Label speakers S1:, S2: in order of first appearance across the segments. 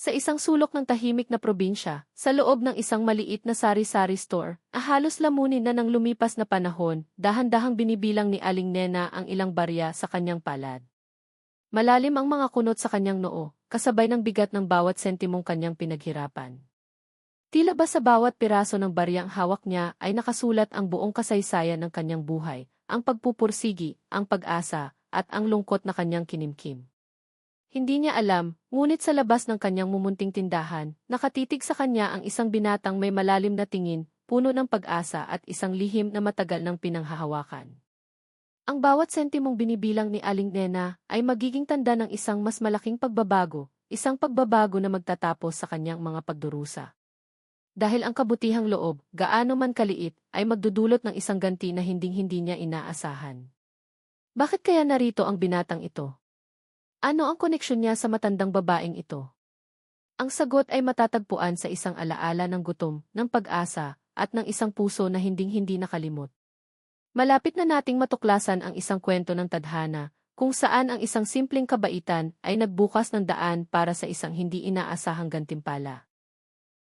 S1: Sa isang sulok ng tahimik na probinsya, sa loob ng isang maliit na sari-sari store, ah, halos lamunin na ng lumipas na panahon, dahan-dahang binibilang ni Aling Nena ang ilang barya sa kanyang palad. Malalim ang mga kunot sa kanyang noo, kasabay ng bigat ng bawat sentimong kanyang pinaghirapan. Tila ba sa bawat piraso ng baryang hawak niya ay nakasulat ang buong kasaysayan ng kanyang buhay, ang pagpupursigi, ang pag-asa, at ang lungkot na kanyang kinimkim. Hindi niya alam, ngunit sa labas ng kanyang mumunting tindahan, nakatitig sa kanya ang isang binatang may malalim na tingin, puno ng pag-asa at isang lihim na matagal ng pinanghahawakan. Ang bawat sentimong binibilang ni Aling Nena ay magiging tanda ng isang mas malaking pagbabago, isang pagbabago na magtatapos sa kanyang mga pagdurusa. Dahil ang kabutihang loob, gaano man kaliit, ay magdudulot ng isang ganti na hinding-hindi niya inaasahan. Bakit kaya narito ang binatang ito? Ano ang koneksyon niya sa matandang babaeng ito? Ang sagot ay matatagpuan sa isang alaala ng gutom, ng pag-asa, at ng isang puso na hinding-hindi nakalimot. Malapit na nating matuklasan ang isang kwento ng tadhana, kung saan ang isang simpleng kabaitan ay nagbukas ng daan para sa isang hindi inaasahang gantimpala.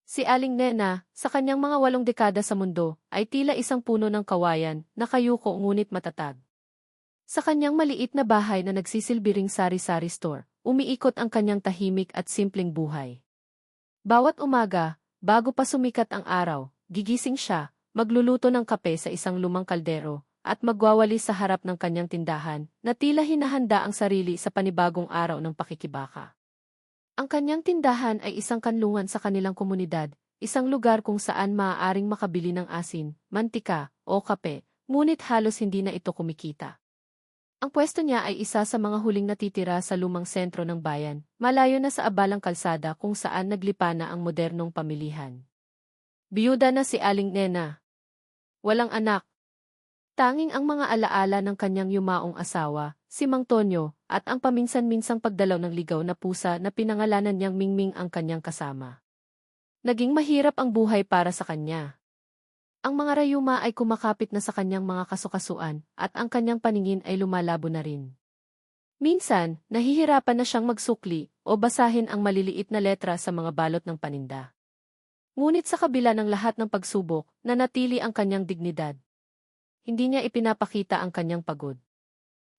S1: Si Aling Nena, sa kanyang mga walong dekada sa mundo, ay tila isang puno ng kawayan, nakayuko ngunit matatag. Sa kanyang maliit na bahay na nagsisilbiring sari-sari store, umiikot ang kanyang tahimik at simpleng buhay. Bawat umaga, bago pa sumikat ang araw, gigising siya, magluluto ng kape sa isang lumang kaldero, at magwawali sa harap ng kanyang tindahan, na tila hinahanda ang sarili sa panibagong araw ng pakikibaka. Ang kanyang tindahan ay isang kanlungan sa kanilang komunidad, isang lugar kung saan maaaring makabili ng asin, mantika, o kape, ngunit halos hindi na ito kumikita. Ang pwesto niya ay isa sa mga huling natitira sa lumang sentro ng bayan, malayo na sa abalang kalsada kung saan naglipa na ang modernong pamilihan. Biyuda na si Aling Nena. Walang anak. Tanging ang mga alaala ng kanyang yumaong asawa, si Mang Tonyo, at ang paminsan-minsang pagdalaw ng ligaw na pusa na pinangalanan niyang Mingming ang kanyang kasama. Naging mahirap ang buhay para sa kanya. Ang mga rayuma ay kumakapit na sa kanyang mga kasukasuan at ang kanyang paningin ay lumalabo na rin. Minsan, nahihirapan na siyang magsukli o basahin ang maliliit na letra sa mga balot ng paninda. Ngunit sa kabila ng lahat ng pagsubok, nanatili ang kanyang dignidad. Hindi niya ipinapakita ang kanyang pagod.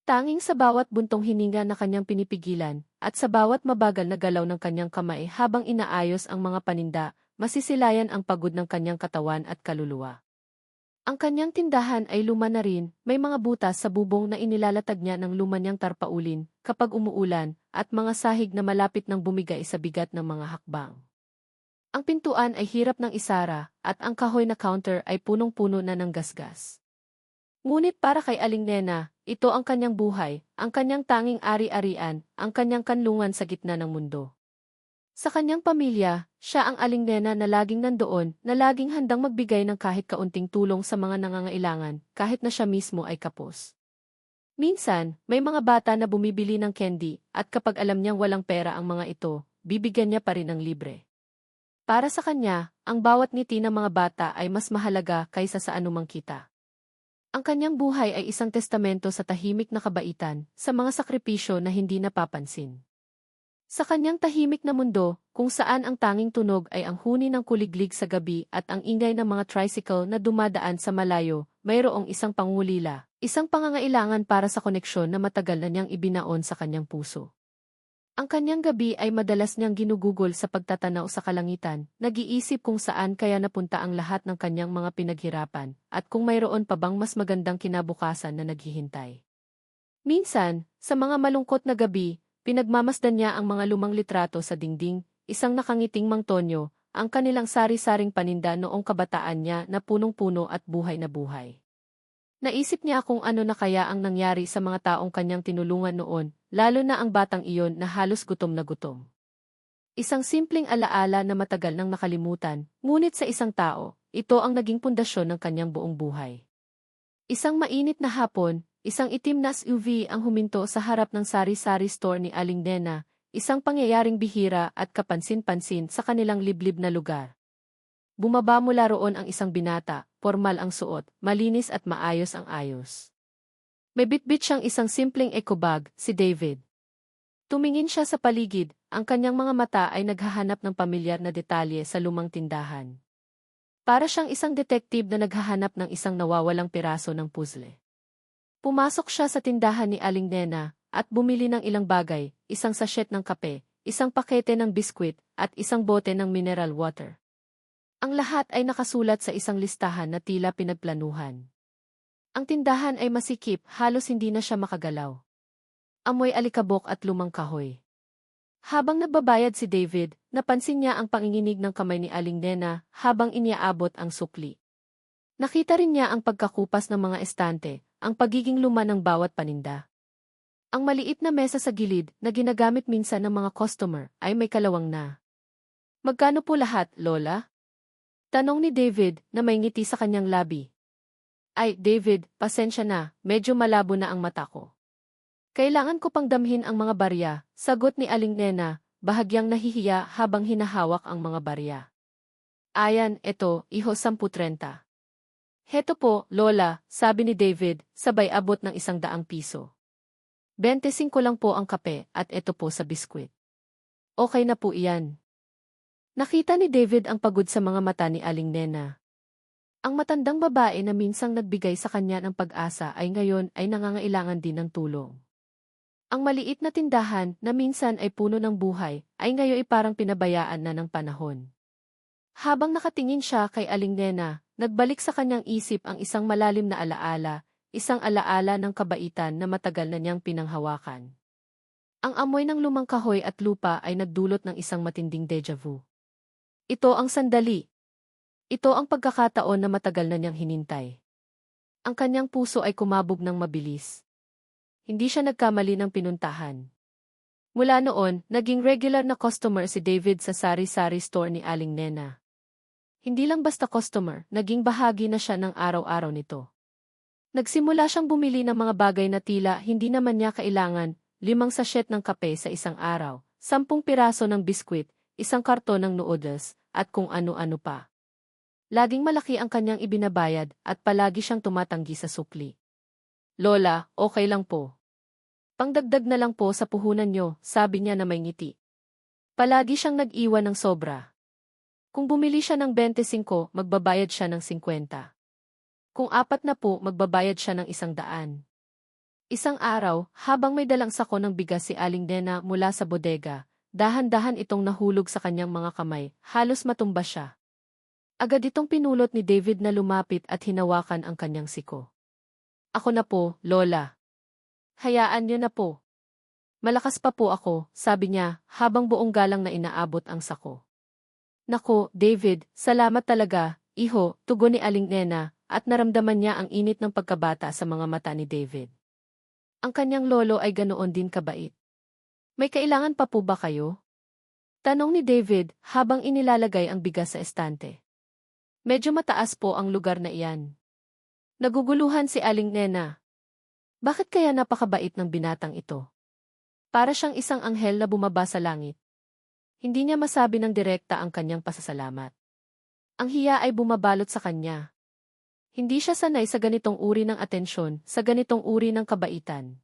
S1: Tanging sa bawat buntong hininga na kanyang pinipigilan, at sa bawat mabagal na galaw ng kanyang kamay habang inaayos ang mga paninda, masisilayan ang pagod ng kanyang katawan at kaluluwa. Ang kanyang tindahan ay luma na rin, may mga butas sa bubong na inilalatag niya ng luma niyang tarpaulin kapag umuulan at mga sahig na malapit ng bumigay sa bigat ng mga hakbang. Ang pintuan ay hirap ng isara at ang kahoy na counter ay punong-puno na ng gasgas. Ngunit para kay Aling Nena, ito ang kanyang buhay, ang kanyang tanging ari-arian, ang kanyang kanlungan sa gitna ng mundo. Sa kanyang pamilya, siya ang aling nena na laging nandoon, na laging handang magbigay ng kahit kaunting tulong sa mga nangangailangan, kahit na siya mismo ay kapos. Minsan, may mga bata na bumibili ng candy, at kapag alam niyang walang pera ang mga ito, bibigyan niya pa rin ng libre. Para sa kanya, ang bawat ngiti ng mga bata ay mas mahalaga kaysa sa anumang kita. Ang kanyang buhay ay isang testamento sa tahimik na kabaitan, sa mga sakripisyo na hindi napapansin. Sa kanyang tahimik na mundo, kung saan ang tanging tunog ay ang huni ng kuliglig sa gabi at ang ingay ng mga tricycle na dumadaan sa malayo, mayroong isang pangulila, isang pangangailangan para sa koneksyon na matagal na niyang ibinaon sa kanyang puso. Ang kanyang gabi ay madalas niyang ginugugol sa pagtatanaw sa kalangitan, nag-iisip kung saan kaya napunta ang lahat ng kanyang mga pinaghirapan, at kung mayroon pa bang mas magandang kinabukasan na naghihintay. Minsan, sa mga malungkot na gabi, Pinagmamasdan niya ang mga lumang litrato sa dingding, isang nakangiting mangtonyo, ang kanilang sari-saring paninda noong kabataan niya na punong-puno at buhay na buhay. Naisip niya kung ano na kaya ang nangyari sa mga taong kanyang tinulungan noon, lalo na ang batang iyon na halos gutom na gutom. Isang simpleng alaala na matagal nang nakalimutan, ngunit sa isang tao, ito ang naging pundasyon ng kanyang buong buhay. Isang mainit na hapon, Isang itim na SUV ang huminto sa harap ng sari-sari store ni Aling Nena, isang pangyayaring bihira at kapansin-pansin sa kanilang liblib na lugar. Bumaba mula roon ang isang binata, formal ang suot, malinis at maayos ang ayos. May bitbit siyang isang simpleng eco bag, si David. Tumingin siya sa paligid, ang kanyang mga mata ay naghahanap ng pamilyar na detalye sa lumang tindahan. Para siyang isang detective na naghahanap ng isang nawawalang piraso ng puzzle. Pumasok siya sa tindahan ni Aling Nena at bumili ng ilang bagay, isang sachet ng kape, isang pakete ng biskwit, at isang bote ng mineral water. Ang lahat ay nakasulat sa isang listahan na tila pinagplanuhan. Ang tindahan ay masikip, halos hindi na siya makagalaw. Amoy alikabok at lumang kahoy. Habang nagbabayad si David, napansin niya ang panginginig ng kamay ni Aling Nena habang iniaabot ang sukli. Nakita rin niya ang pagkakupas ng mga estante, ang pagiging luma ng bawat paninda. Ang maliit na mesa sa gilid na ginagamit minsan ng mga customer ay may kalawang na. Magkano po lahat, Lola? Tanong ni David na may ngiti sa kanyang labi. Ay, David, pasensya na, medyo malabo na ang mata ko. Kailangan ko pang damhin ang mga barya, sagot ni Aling Nena, bahagyang nahihiya habang hinahawak ang mga barya. Ayan, eto, iho 10.30. Heto po, Lola, sabi ni David, sabay abot ng isang daang piso. 25 lang po ang kape at eto po sa biskwit. Okay na po iyan. Nakita ni David ang pagod sa mga mata ni Aling Nena. Ang matandang babae na minsang nagbigay sa kanya ng pag-asa ay ngayon ay nangangailangan din ng tulong. Ang maliit na tindahan na minsan ay puno ng buhay ay ngayon ay parang pinabayaan na ng panahon. Habang nakatingin siya kay Aling Nena, nagbalik sa kanyang isip ang isang malalim na alaala, isang alaala ng kabaitan na matagal na niyang pinanghawakan. Ang amoy ng lumang kahoy at lupa ay nagdulot ng isang matinding deja vu. Ito ang sandali. Ito ang pagkakataon na matagal na niyang hinintay. Ang kanyang puso ay kumabog ng mabilis. Hindi siya nagkamali ng pinuntahan. Mula noon, naging regular na customer si David sa sari-sari store ni Aling Nena. Hindi lang basta customer, naging bahagi na siya ng araw-araw nito. Nagsimula siyang bumili ng mga bagay na tila hindi naman niya kailangan, limang sachet ng kape sa isang araw, sampung piraso ng biskwit, isang karton ng noodles, at kung ano-ano pa. Laging malaki ang kanyang ibinabayad at palagi siyang tumatanggi sa sukli. Lola, okay lang po. Pangdagdag na lang po sa puhunan nyo, sabi niya na may ngiti. Palagi siyang nag-iwan ng sobra. Kung bumili siya ng 25, magbabayad siya ng 50. Kung apat na po, magbabayad siya ng isang daan. Isang araw, habang may dalang sako ng bigas si Aling Dena mula sa bodega, Dahan-dahan itong nahulog sa kanyang mga kamay, halos matumba siya. Agad itong pinulot ni David na lumapit at hinawakan ang kanyang siko. Ako na po, Lola. Hayaan niyo na po. Malakas pa po ako, sabi niya, habang buong galang na inaabot ang sako. Nako, David, salamat talaga, iho, tugon ni Aling Nena, at naramdaman niya ang init ng pagkabata sa mga mata ni David. Ang kanyang lolo ay ganoon din kabait. May kailangan pa po ba kayo? Tanong ni David habang inilalagay ang bigas sa estante. Medyo mataas po ang lugar na iyan. Naguguluhan si Aling Nena. Bakit kaya napakabait ng binatang ito? Para siyang isang anghel na bumaba sa langit. Hindi niya masabi ng direkta ang kanyang pasasalamat. Ang hiya ay bumabalot sa kanya. Hindi siya sanay sa ganitong uri ng atensyon, sa ganitong uri ng kabaitan.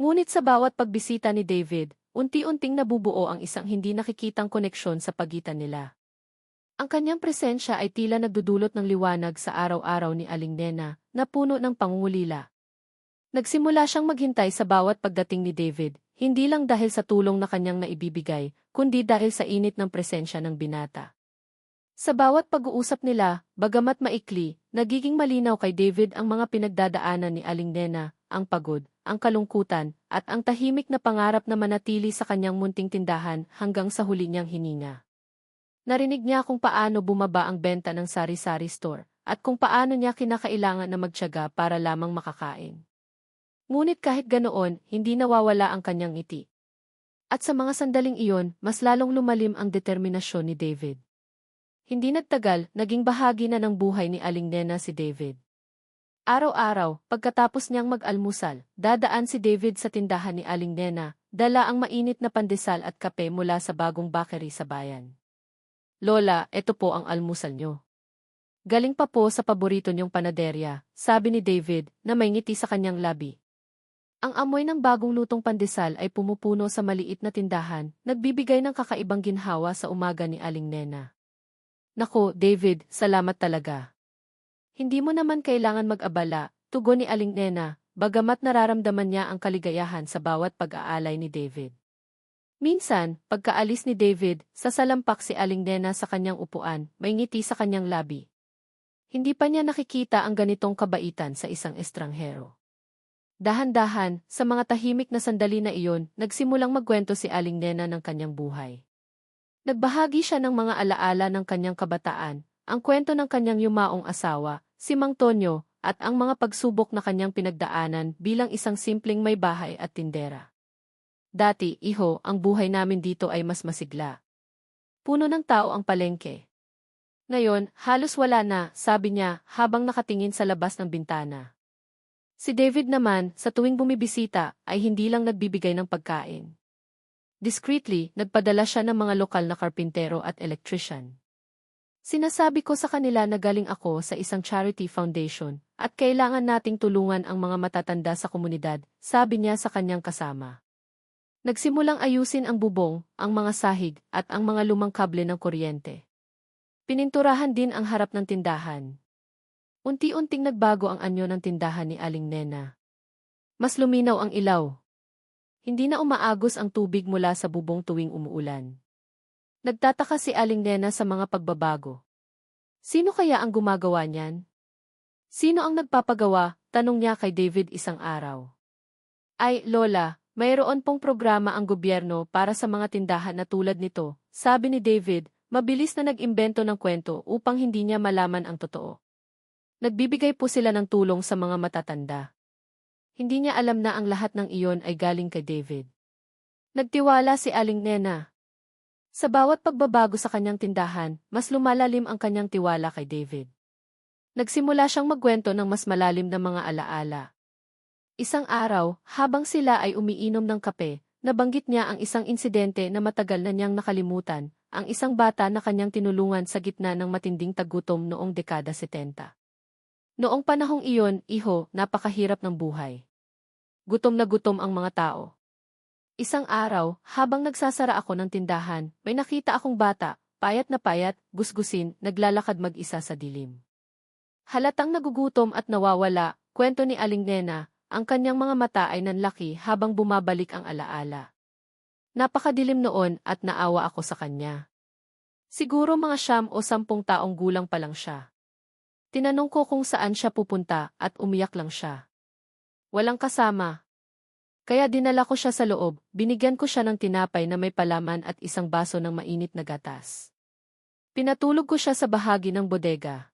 S1: Ngunit sa bawat pagbisita ni David, unti-unting nabubuo ang isang hindi nakikitang koneksyon sa pagitan nila. Ang kanyang presensya ay tila nagdudulot ng liwanag sa araw-araw ni Aling Nena, na puno ng pangungulila. Nagsimula siyang maghintay sa bawat pagdating ni David, hindi lang dahil sa tulong na kanyang naibibigay, kundi dahil sa init ng presensya ng binata. Sa bawat pag-uusap nila, bagamat maikli, nagiging malinaw kay David ang mga pinagdadaanan ni Aling Nena, ang pagod, ang kalungkutan, at ang tahimik na pangarap na manatili sa kanyang munting tindahan hanggang sa huli niyang hininga. Narinig niya kung paano bumaba ang benta ng sari-sari store, at kung paano niya kinakailangan na magtyaga para lamang makakain. Ngunit kahit ganoon, hindi nawawala ang kanyang ngiti. At sa mga sandaling iyon, mas lalong lumalim ang determinasyon ni David. Hindi nagtagal, naging bahagi na ng buhay ni Aling Nena si David. Araw-araw, pagkatapos niyang mag-almusal, dadaan si David sa tindahan ni Aling Nena, dala ang mainit na pandesal at kape mula sa bagong bakery sa bayan. Lola, eto po ang almusal niyo. Galing pa po sa paborito niyong panaderya, sabi ni David, na may ngiti sa kanyang labi. Ang amoy ng bagong lutong pandesal ay pumupuno sa maliit na tindahan, nagbibigay ng kakaibang ginhawa sa umaga ni Aling Nena. Nako, David, salamat talaga. Hindi mo naman kailangan mag-abala, tugon ni Aling Nena, bagamat nararamdaman niya ang kaligayahan sa bawat pag-aalay ni David. Minsan, pagkaalis ni David, sasalampak si Aling Nena sa kanyang upuan, may ngiti sa kanyang labi. Hindi pa niya nakikita ang ganitong kabaitan sa isang estranghero. Dahan-dahan, sa mga tahimik na sandali na iyon, nagsimulang magkwento si Aling Nena ng kanyang buhay. Nagbahagi siya ng mga alaala ng kanyang kabataan, ang kwento ng kanyang yumaong asawa, si Mang Tonyo, at ang mga pagsubok na kanyang pinagdaanan bilang isang simpleng may bahay at tindera. Dati, iho, ang buhay namin dito ay mas masigla. Puno ng tao ang palengke. Ngayon, halos wala na, sabi niya, habang nakatingin sa labas ng bintana. Si David naman, sa tuwing bumibisita, ay hindi lang nagbibigay ng pagkain. Discreetly, nagpadala siya ng mga lokal na karpintero at electrician. Sinasabi ko sa kanila na galing ako sa isang charity foundation at kailangan nating tulungan ang mga matatanda sa komunidad, sabi niya sa kanyang kasama. Nagsimulang ayusin ang bubong, ang mga sahig, at ang mga lumang kable ng kuryente. Pininturahan din ang harap ng tindahan. Unti-unting nagbago ang anyo ng tindahan ni Aling Nena. Mas luminaw ang ilaw. Hindi na umaagos ang tubig mula sa bubong tuwing umuulan. Nagtataka si Aling Nena sa mga pagbabago. Sino kaya ang gumagawa niyan? Sino ang nagpapagawa? Tanong niya kay David isang araw. Ay, Lola, mayroon pong programa ang gobyerno para sa mga tindahan na tulad nito, sabi ni David, mabilis na nag-imbento ng kwento upang hindi niya malaman ang totoo. Nagbibigay po sila ng tulong sa mga matatanda. Hindi niya alam na ang lahat ng iyon ay galing kay David. Nagtiwala si Aling Nena. Sa bawat pagbabago sa kanyang tindahan, mas lumalalim ang kanyang tiwala kay David. Nagsimula siyang magkwento ng mas malalim na mga alaala, Isang araw, habang sila ay umiinom ng kape, nabanggit niya ang isang insidente na matagal na niyang nakalimutan, ang isang bata na kanyang tinulungan sa gitna ng matinding tagutom noong dekada 70. Noong panahong iyon, iho, napakahirap ng buhay. Gutom na gutom ang mga tao. Isang araw, habang nagsasara ako ng tindahan, may nakita akong bata, payat na payat, gusgusin, naglalakad mag-isa sa dilim. Halatang nagugutom at nawawala, kwento ni Aling Nena, ang kanyang mga mata ay nanlaki habang bumabalik ang alaala. Napakadilim noon at naawa ako sa kanya. Siguro mga siyam o sampung taong gulang pa lang siya. Tinanong ko kung saan siya pupunta at umiyak lang siya. Walang kasama. Kaya dinala ko siya sa loob, binigyan ko siya ng tinapay na may palaman at isang baso ng mainit na gatas. Pinatulog ko siya sa bahagi ng bodega.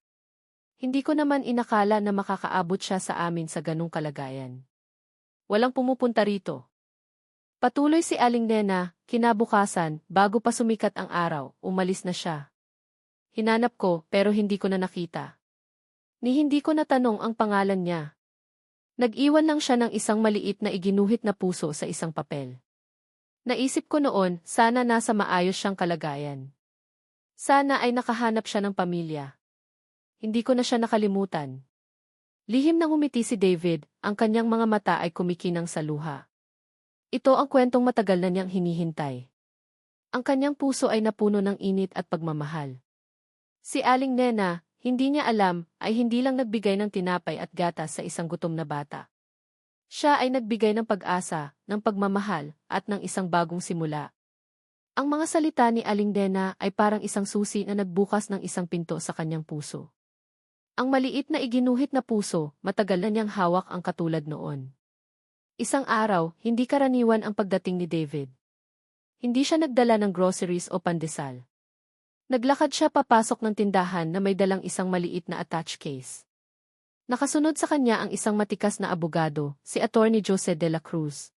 S1: Hindi ko naman inakala na makakaabot siya sa amin sa ganung kalagayan. Walang pumupunta rito. Patuloy si Aling Nena, kinabukasan, bago pa sumikat ang araw, umalis na siya. Hinanap ko, pero hindi ko na nakita. Ni hindi ko natanong ang pangalan niya. Nag-iwan lang siya ng isang maliit na iginuhit na puso sa isang papel. Naisip ko noon, sana nasa maayos siyang kalagayan. Sana ay nakahanap siya ng pamilya. Hindi ko na siya nakalimutan. Lihim nang umiti si David, ang kanyang mga mata ay kumikinang sa luha. Ito ang kwentong matagal na niyang hinihintay. Ang kanyang puso ay napuno ng init at pagmamahal. Si Aling Nena, hindi niya alam, ay hindi lang nagbigay ng tinapay at gatas sa isang gutom na bata. Siya ay nagbigay ng pag-asa, ng pagmamahal, at ng isang bagong simula. Ang mga salita ni Aling Nena ay parang isang susi na nagbukas ng isang pinto sa kanyang puso. Ang maliit na iginuhit na puso, matagal na niyang hawak ang katulad noon. Isang araw, hindi karaniwan ang pagdating ni David. Hindi siya nagdala ng groceries o pandesal. Naglakad siya papasok ng tindahan na may dalang isang maliit na attach case. Nakasunod sa kanya ang isang matikas na abogado, si Attorney Jose de la Cruz.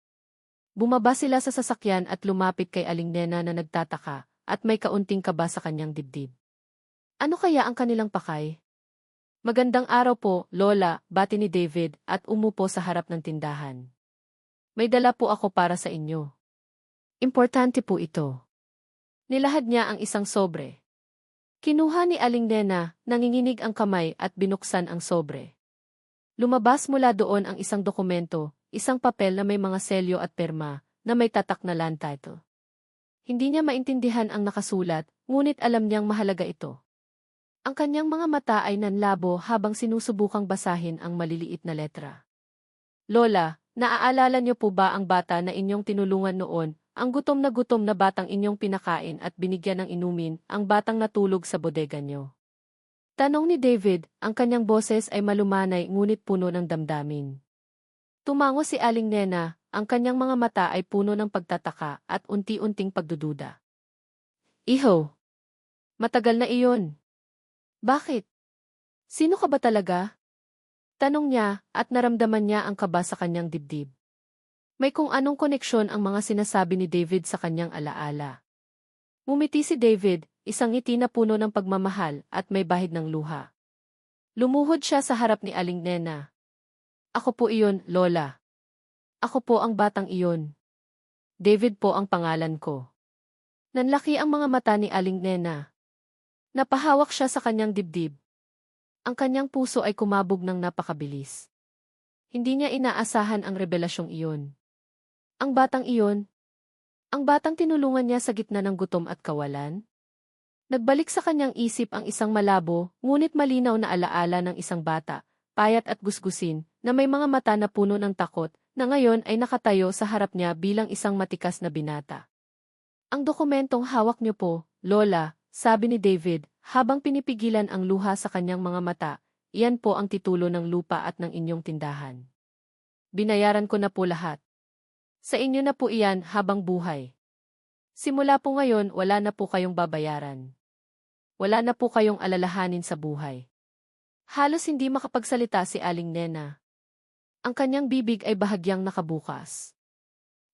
S1: Bumaba sila sa sasakyan at lumapit kay Aling Nena na nagtataka at may kaunting kaba sa kanyang dibdib. Ano kaya ang kanilang pakay? Magandang araw po, Lola, bati ni David, at umupo sa harap ng tindahan. May dala po ako para sa inyo. Importante po ito. Nilahad niya ang isang sobre. Kinuha ni Aling Nena, nanginginig ang kamay at binuksan ang sobre. Lumabas mula doon ang isang dokumento, isang papel na may mga selyo at perma, na may tatak na land title. Hindi niya maintindihan ang nakasulat, ngunit alam niyang mahalaga ito. Ang kanyang mga mata ay nanlabo habang sinusubukang basahin ang maliliit na letra. Lola, naaalala niyo po ba ang bata na inyong tinulungan noon, ang gutom na gutom na batang inyong pinakain at binigyan ng inumin, ang batang natulog sa bodega niyo? Tanong ni David, ang kanyang boses ay malumanay ngunit puno ng damdamin. Tumango si Aling Nena, ang kanyang mga mata ay puno ng pagtataka at unti-unting pagdududa. Iho! Matagal na iyon. Bakit? Sino ka ba talaga? Tanong niya at naramdaman niya ang kaba sa kanyang dibdib. May kung anong koneksyon ang mga sinasabi ni David sa kanyang alaala. Mumiti si David, isang ngiti na puno ng pagmamahal at may bahid ng luha. Lumuhod siya sa harap ni Aling Nena. Ako po iyon, Lola. Ako po ang batang iyon. David po ang pangalan ko. Nanlaki ang mga mata ni Aling Nena. Napahawak siya sa kanyang dibdib. Ang kanyang puso ay kumabog ng napakabilis. Hindi niya inaasahan ang revelasyong iyon. Ang batang iyon, ang batang tinulungan niya sa gitna ng gutom at kawalan, Nagbalik sa kanyang isip ang isang malabo, ngunit malinaw na alaala ng isang bata, payat at gusgusin, na may mga mata na puno ng takot, na ngayon ay nakatayo sa harap niya bilang isang matikas na binata. Ang dokumentong hawak niyo po, Lola, sabi ni David, habang pinipigilan ang luha sa kanyang mga mata, iyan po ang titulo ng lupa at ng inyong tindahan. Binayaran ko na po lahat. Sa inyo na po iyan habang buhay. Simula po ngayon, wala na po kayong babayaran. Wala na po kayong alalahanin sa buhay. Halos hindi makapagsalita si Aling Nena. Ang kanyang bibig ay bahagyang nakabukas.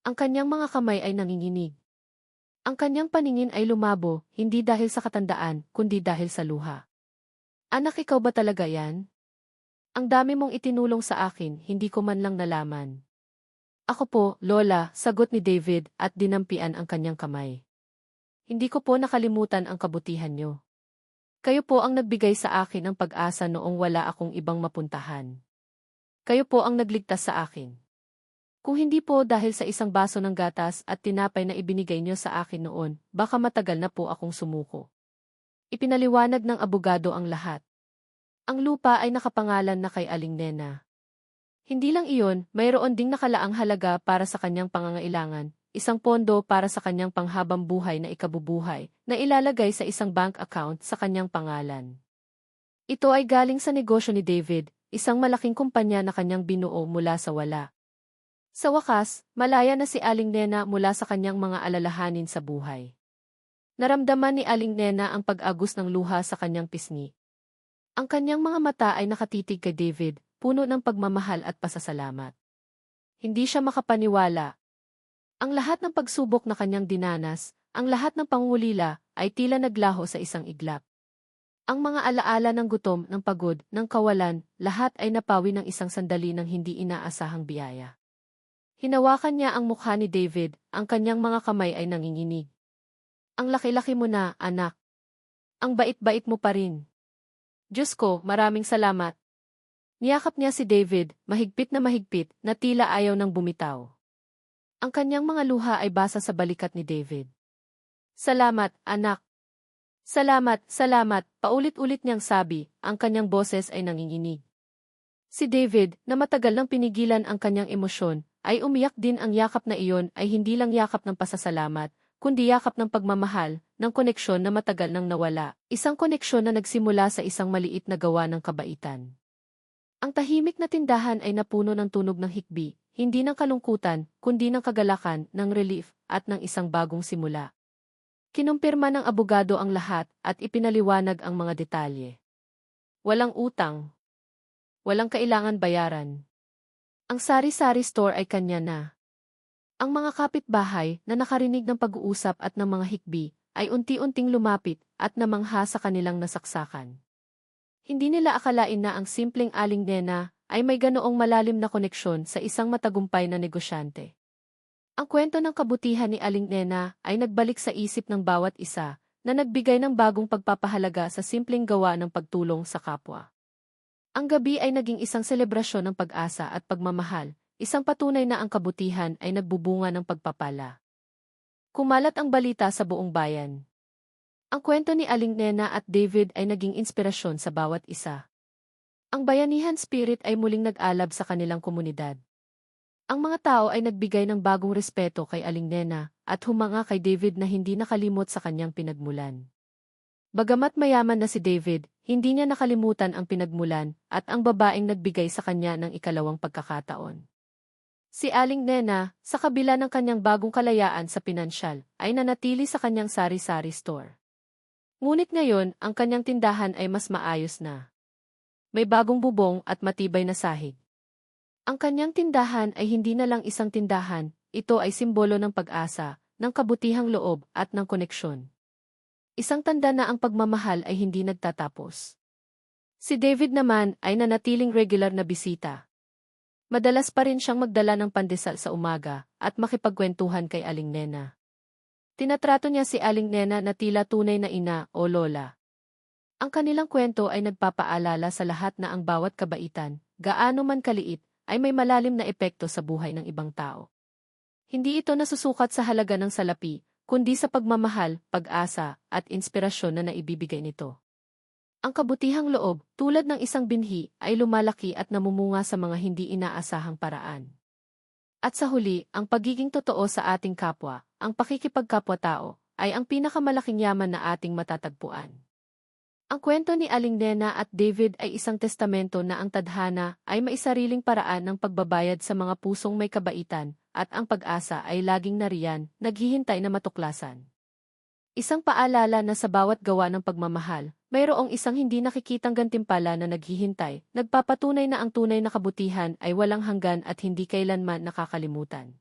S1: Ang kanyang mga kamay ay nanginginig. Ang kanyang paningin ay lumabo, hindi dahil sa katandaan, kundi dahil sa luha. Anak, ikaw ba talaga yan? Ang dami mong itinulong sa akin, hindi ko man lang nalaman. Ako po, Lola, sagot ni David at dinampian ang kanyang kamay. Hindi ko po nakalimutan ang kabutihan niyo. Kayo po ang nagbigay sa akin ng pag-asa noong wala akong ibang mapuntahan. Kayo po ang nagligtas sa akin. Kung hindi po dahil sa isang baso ng gatas at tinapay na ibinigay niyo sa akin noon, baka matagal na po akong sumuko. Ipinaliwanag ng abogado ang lahat. Ang lupa ay nakapangalan na kay Aling Nena. Hindi lang iyon, mayroon ding nakalaang halaga para sa kanyang pangangailangan, isang pondo para sa kanyang panghabang buhay na ikabubuhay, na ilalagay sa isang bank account sa kanyang pangalan. Ito ay galing sa negosyo ni David, isang malaking kumpanya na kanyang binuo mula sa wala. Sa wakas, malaya na si Aling Nena mula sa kanyang mga alalahanin sa buhay. Naramdaman ni Aling Nena ang pag-agos ng luha sa kanyang pisngi. Ang kanyang mga mata ay nakatitig kay David, puno ng pagmamahal at pasasalamat. Hindi siya makapaniwala. Ang lahat ng pagsubok na kanyang dinanas, ang lahat ng pangulila, ay tila naglaho sa isang iglap. Ang mga alaala ng gutom, ng pagod, ng kawalan, lahat ay napawi ng isang sandali ng hindi inaasahang biyaya. Hinawakan niya ang mukha ni David, ang kanyang mga kamay ay nanginginig. Ang laki-laki mo na, anak. Ang bait-bait mo pa rin. Diyos ko, maraming salamat. Niyakap niya si David, mahigpit na mahigpit, na tila ayaw ng bumitaw. Ang kanyang mga luha ay basa sa balikat ni David. Salamat, anak. Salamat, salamat, paulit-ulit niyang sabi, ang kanyang boses ay nanginginig. Si David, na matagal nang pinigilan ang kanyang emosyon, ay umiyak din ang yakap na iyon ay hindi lang yakap ng pasasalamat, kundi yakap ng pagmamahal, ng koneksyon na matagal nang nawala, isang koneksyon na nagsimula sa isang maliit na gawa ng kabaitan. Ang tahimik na tindahan ay napuno ng tunog ng hikbi, hindi ng kalungkutan, kundi ng kagalakan, ng relief, at ng isang bagong simula. Kinumpirma ng abogado ang lahat at ipinaliwanag ang mga detalye. Walang utang. Walang kailangan bayaran. Ang sari-sari store ay kanya na. Ang mga kapitbahay na nakarinig ng pag-uusap at ng mga hikbi ay unti-unting lumapit at namangha sa kanilang nasaksakan. Hindi nila akalain na ang simpleng aling nena ay may ganoong malalim na koneksyon sa isang matagumpay na negosyante. Ang kwento ng kabutihan ni Aling Nena ay nagbalik sa isip ng bawat isa na nagbigay ng bagong pagpapahalaga sa simpleng gawa ng pagtulong sa kapwa. Ang gabi ay naging isang selebrasyon ng pag-asa at pagmamahal, isang patunay na ang kabutihan ay nagbubunga ng pagpapala. Kumalat ang balita sa buong bayan. Ang kwento ni Aling Nena at David ay naging inspirasyon sa bawat isa. Ang bayanihan spirit ay muling nag-alab sa kanilang komunidad. Ang mga tao ay nagbigay ng bagong respeto kay Aling Nena at humanga kay David na hindi nakalimot sa kanyang pinagmulan. Bagamat mayaman na si David, hindi niya nakalimutan ang pinagmulan at ang babaeng nagbigay sa kanya ng ikalawang pagkakataon. Si Aling Nena, sa kabila ng kanyang bagong kalayaan sa pinansyal, ay nanatili sa kanyang sari-sari store. Ngunit ngayon, ang kanyang tindahan ay mas maayos na. May bagong bubong at matibay na sahig. Ang kanyang tindahan ay hindi na lang isang tindahan, ito ay simbolo ng pag-asa, ng kabutihang loob at ng koneksyon. Isang tanda na ang pagmamahal ay hindi nagtatapos. Si David naman ay nanatiling regular na bisita. Madalas pa rin siyang magdala ng pandesal sa umaga at makipagkwentuhan kay Aling Nena. Tinatrato niya si Aling Nena na tila tunay na ina o lola. Ang kanilang kwento ay nagpapaalala sa lahat na ang bawat kabaitan, gaano man kaliit, ay may malalim na epekto sa buhay ng ibang tao. Hindi ito nasusukat sa halaga ng salapi, kundi sa pagmamahal, pag-asa, at inspirasyon na naibibigay nito. Ang kabutihang loob, tulad ng isang binhi, ay lumalaki at namumunga sa mga hindi inaasahang paraan. At sa huli, ang pagiging totoo sa ating kapwa, ang pakikipagkapwa-tao, ay ang pinakamalaking yaman na ating matatagpuan. Ang kwento ni Aling Nena at David ay isang testamento na ang tadhana ay maisariling paraan ng pagbabayad sa mga pusong may kabaitan, at ang pag-asa ay laging nariyan, naghihintay na matuklasan. Isang paalala na sa bawat gawa ng pagmamahal, mayroong isang hindi nakikitang gantimpala na naghihintay, nagpapatunay na ang tunay na kabutihan ay walang hanggan at hindi kailanman nakakalimutan.